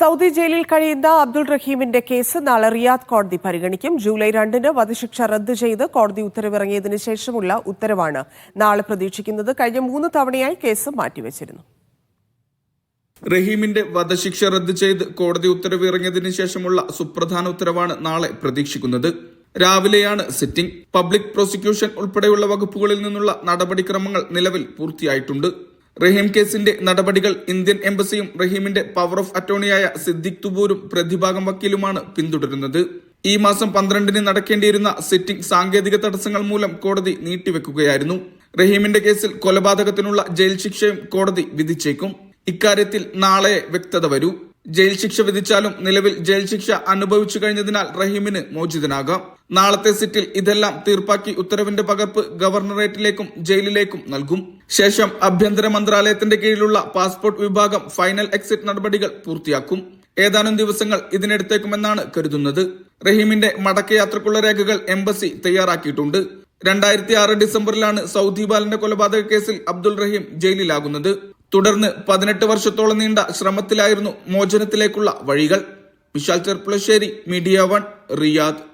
Saudi ജയിലിൽ കഴിയുന്ന അബ്ദുൾ റഹീമിന്റെ കേസ് നാളെ റിയാദ് കോടതി പരിഗണിക്കും. ജൂലൈ രണ്ടിന് വധശിക്ഷ റദ്ദ് ചെയ്ത് കോടതി ഉത്തരവിറങ്ങിയതിനു ശേഷമുള്ള ഉത്തരവാണ് നാളെ പ്രതീക്ഷിക്കുന്നത്. കഴിഞ്ഞ മൂന്ന് തവണയായി കേസ് മാറ്റിവെച്ചിരുന്നു. റഹീമിന്റെ വധശിക്ഷ റദ്ദ് ചെയ്ത് കോടതി ഉത്തരവ് ഇറങ്ങിയതിനു ശേഷമുള്ള സുപ്രധാന ഉത്തരവാണ് നാളെ പ്രതീക്ഷിക്കുന്നത്. രാവിലെയാണ് സിറ്റിംഗ്. പബ്ലിക് പ്രോസിക്യൂഷൻ ഉൾപ്പെടെയുള്ള വകുപ്പുകളിൽ നിന്നുള്ള നടപടിക്രമങ്ങൾ നിലവിൽ പൂർത്തിയായിട്ടുണ്ട്. റഹീം കേസിന്റെ നടപടികൾ ഇന്ത്യൻ എംബസിയും റഹീമിന്റെ പവർ ഓഫ് അറ്റോർണിയായ സിദ്ദിഖ് തുബൂരും പ്രതിഭാഗം വക്കീലുമാണ് പിന്തുടരുന്നത്. ഈ മാസം പന്ത്രണ്ടിന് നടക്കേണ്ടിയിരുന്ന സിറ്റിംഗ് സാങ്കേതിക തടസ്സങ്ങൾ മൂലം കോടതി നീട്ടിവെക്കുകയായിരുന്നു. റഹീമിന്റെ കേസിൽ കൊലപാതകത്തിനുള്ള ജയിൽ ശിക്ഷയും കോടതി വിധിച്ചേക്കും. ഇക്കാര്യത്തിൽ നാളെ വ്യക്തത വരൂ. ജയിൽ ശിക്ഷ വിധിച്ചാലും നിലവിൽ ജയിൽ ശിക്ഷ അനുഭവിച്ചു കഴിഞ്ഞതിനാൽ റഹീമിന് മോചിതനാകാം. നാളത്തെ സിറ്റിൽ ഇതെല്ലാം തീർപ്പാക്കി ഉത്തരവിന്റെ പകർപ്പ് ഗവർണറേറ്റിലേക്കും ജയിലിലേക്കും നൽകും. ശേഷം ആഭ്യന്തര മന്ത്രാലയത്തിന്റെ കീഴിലുള്ള പാസ്പോർട്ട് വിഭാഗം ഫൈനൽ എക്സിറ്റ് നടപടികൾ പൂർത്തിയാക്കും. ഏതാനും ദിവസങ്ങൾ ഇതിനെടുത്തേക്കുമെന്നാണ് കരുതുന്നത്. റഹീമിന്റെ മടക്കയാത്രക്കുള്ള രേഖകൾ എംബസി തയ്യാറാക്കിയിട്ടുണ്ട്. രണ്ടായിരത്തി ആറ് ഡിസംബറിലാണ് സൗദി ബാലന്റെ കൊലപാതക കേസിൽ അബ്ദുൾ റഹീം ജയിലിലാകുന്നത്. തുടർന്ന് പതിനെട്ട് വർഷത്തോളം നീണ്ട ശ്രമത്തിലായിരുന്നു മോചനത്തിലേക്കുള്ള വഴികൾ. Vishal Cherpulassery media one Riyadh.